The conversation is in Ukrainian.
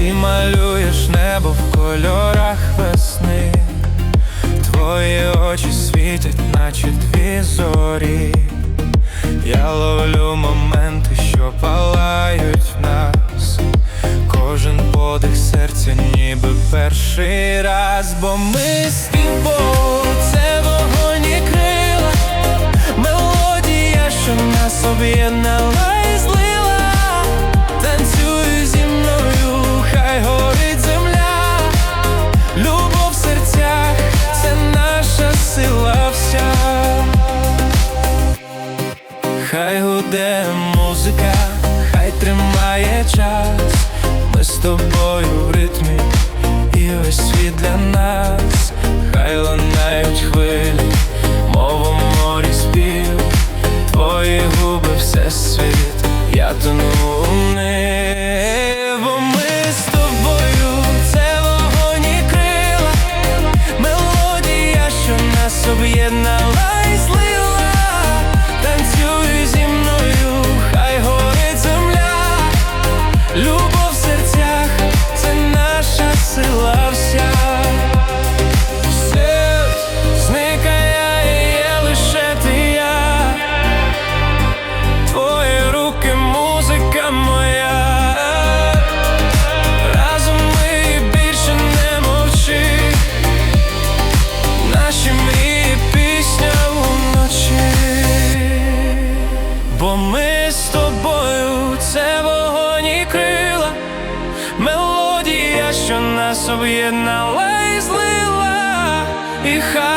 малюєш небо в кольорах весни, твої очі світять, наче дві зорі. Я ловлю моменти, що палають в нас. Кожен подих серця, ніби перший раз, бо ми з тобою це вогонь і крила, мелодія, що нас об'єднала Хай гуде музика, хай тримає час, ми з тобою ми з тобою це вогонь і крила, мелодія, що нас об'єднала і злила, і хай.